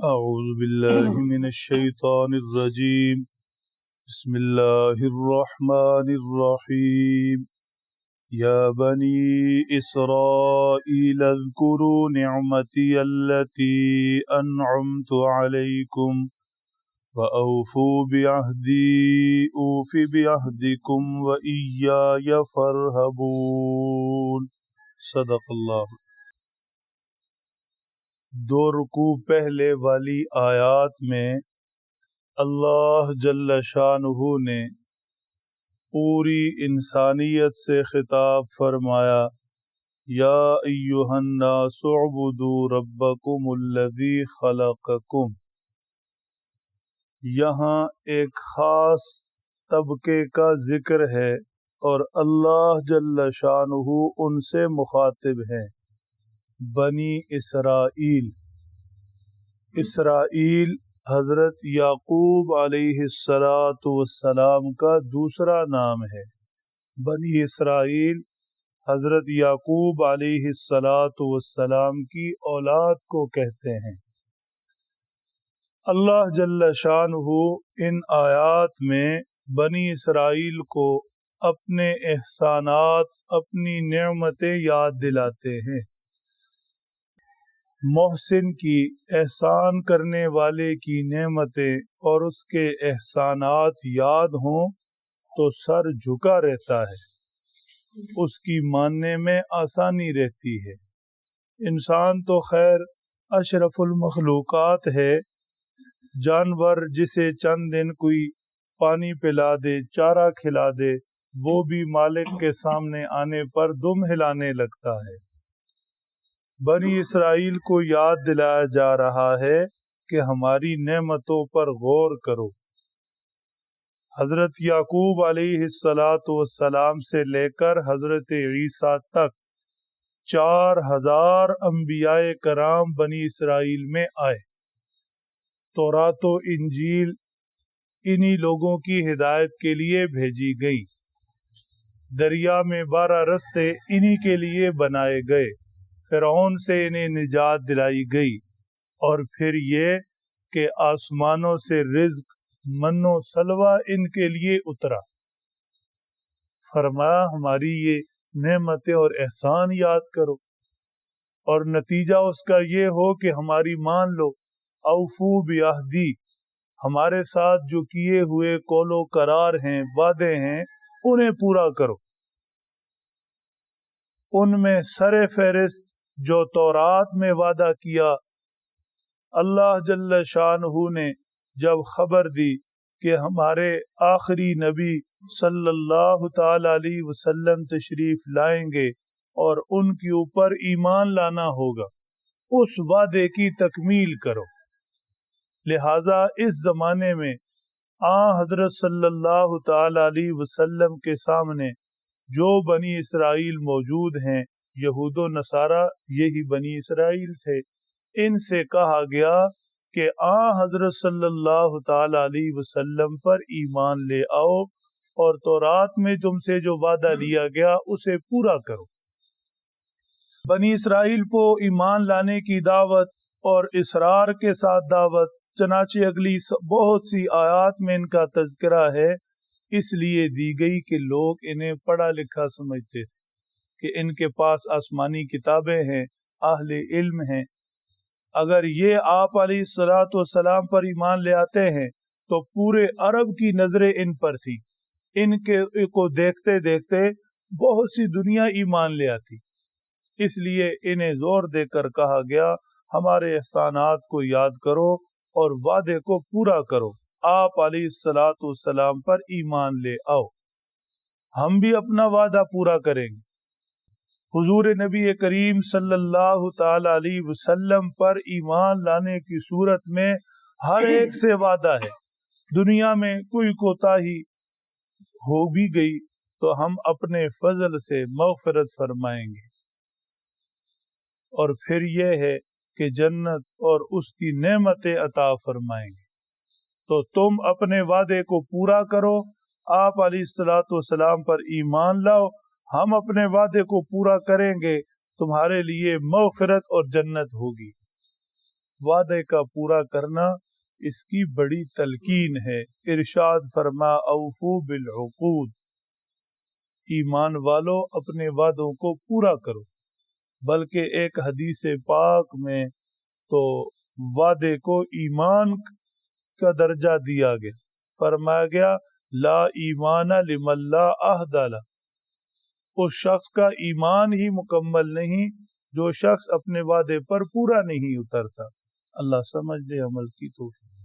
أعوذ بالله من الشيطان الرجيم. بسم الله الرحمن الرحيم. يا بني إسرائيل اذكروا نعمتي التي أنعمت عليكم وأوفوا بعهدي أوف بعهدكم وإياي فارهبون. صدق الله. دو رکو پہلے والی آیات میں اللہ جل شاہ نے پوری انسانیت سے خطاب فرمایا، یا ایوہ الناس عبدو ربکم الذی خلقکم۔ یہاں ایک خاص طبقے کا ذکر ہے اور اللہ جل شاہ ان سے مخاطب ہیں۔ بنی اسرائیل۔ اسرائیل حضرت یعقوب علیہ السلاۃ والسلام کا دوسرا نام ہے۔ بنی اسرائیل حضرت یعقوب علیہ السلاۃ والسلام کی اولاد کو کہتے ہیں۔ اللہ جل شان ان آیات میں بنی اسرائیل کو اپنے احسانات، اپنی نعمتیں یاد دلاتے ہیں۔ محسن کی احسان کرنے والے کی نعمتیں اور اس کے احسانات یاد ہوں تو سر جھکا رہتا ہے۔ اس کی ماننے میں آسانی رہتی ہے۔ انسان تو خیر اشرف المخلوقات ہے۔ جانور جسے چند دن کوئی پانی پلا دے، چارہ کھلا دے، وہ بھی مالک کے سامنے آنے پر دم ہلانے لگتا ہے۔ بنی اسرائیل کو یاد دلایا جا رہا ہے کہ ہماری نعمتوں پر غور کرو۔ حضرت یعقوب علیہ السلاۃ والسلام سے لے کر حضرت عیسیٰ تک چار ہزار انبیاء کرام بنی اسرائیل میں آئے۔ تو رات و انجیل انہی لوگوں کی ہدایت کے لیے بھیجی گئی دریا میں بارہ رستے انہی کے لیے بنائے گئے۔ فرعون سے انہیں نجات دلائی گئی اور پھر یہ کہ آسمانوں سے رزق منو سلوا ان کے لیے اترا۔ فرمایا، ہماری یہ نعمتیں اور احسان یاد کرو۔ اور نتیجہ اس کا یہ ہو کہ ہماری مان لو۔ اوفو بیاہدی ہمارے ساتھ جو کیے ہوئے کولو قرار ہیں، وعدے ہیں، انہیں پورا کرو۔ ان میں سر فہرست جو تورات میں وعدہ کیا۔ اللہ جل شاہ نے جب خبر دی کہ ہمارے آخری نبی صلی اللہ تعالی علیہ وسلم تشریف لائیں گے اور ان کے اوپر ایمان لانا ہوگا، اس وعدے کی تکمیل کرو۔ لہذا اس زمانے میں آ حضرت صلی اللہ تعالی علیہ وسلم کے سامنے جو بنی اسرائیل موجود ہیں یہود و نصارہ یہی بنی اسرائیل تھے۔ ان سے کہا گیا کہ آ حضرت صلی اللہ تعالی علیہ وسلم پر ایمان لے آؤ اور تو رات میں تم سے جو وعدہ لیا گیا اسے پورا کرو۔ بنی اسرائیل کو ایمان لانے کی دعوت اور اسرار کے ساتھ دعوت، چنانچہ اگلی بہت سی آیات میں ان کا تذکرہ ہے۔ اس لیے دی گئی کہ لوگ انہیں پڑھا لکھا سمجھتے تھے۔ کہ ان کے پاس آسمانی کتابیں ہیں، اہل علم ہیں۔ اگر یہ آپ علیہ السلاۃ والسلام پر ایمان لے آتے ہیں، تو پورے عرب کی نظریں ان پر تھی ان کے کو دیکھتے دیکھتے بہت سی دنیا ایمان لے آتی۔ اس لیے انہیں زور دے کر کہا گیا، ہمارے احسانات کو یاد کرو اور وعدے کو پورا کرو۔ آپ علیہ السلاۃ والسلام پر ایمان لے آؤ۔ ہم بھی اپنا وعدہ پورا کریں گے۔ حضور نبی کریم صلی اللہ تعالی علیہ وسلم پر ایمان لانے کی صورت میں ہر ایک سے وعدہ ہے۔ دنیا میں کوئی کوتا ہی ہو بھی گئی تو ہم اپنے فضل سے مغفرت فرمائیں گے۔ اور پھر یہ ہے کہ جنت اور اس کی نعمت عطا فرمائیں گے۔ تو تم اپنے وعدے کو پورا کرو، آپ علیہ السلاۃ والسلام پر ایمان لاؤ ہم اپنے وعدے کو پورا کریں گے، تمہارے لیے مغفرت اور جنت ہوگی۔ وعدے کا پورا کرنا اس کی بڑی تلقین ہے۔ ارشاد فرما، اوفو بالعقود۔ ایمان والو، اپنے وعدوں کو پورا کرو۔ بلکہ ایک حدیث پاک میں تو وعدے کو ایمان کا درجہ دیا گیا۔ فرمایا گیا، لا ایمان لمن لا عہد اس شخص کا ایمان ہی مکمل نہیں، جو شخص اپنے وعدے پر پورا نہیں اترتا۔ اللہ سمجھ دے عمل کی توفیق۔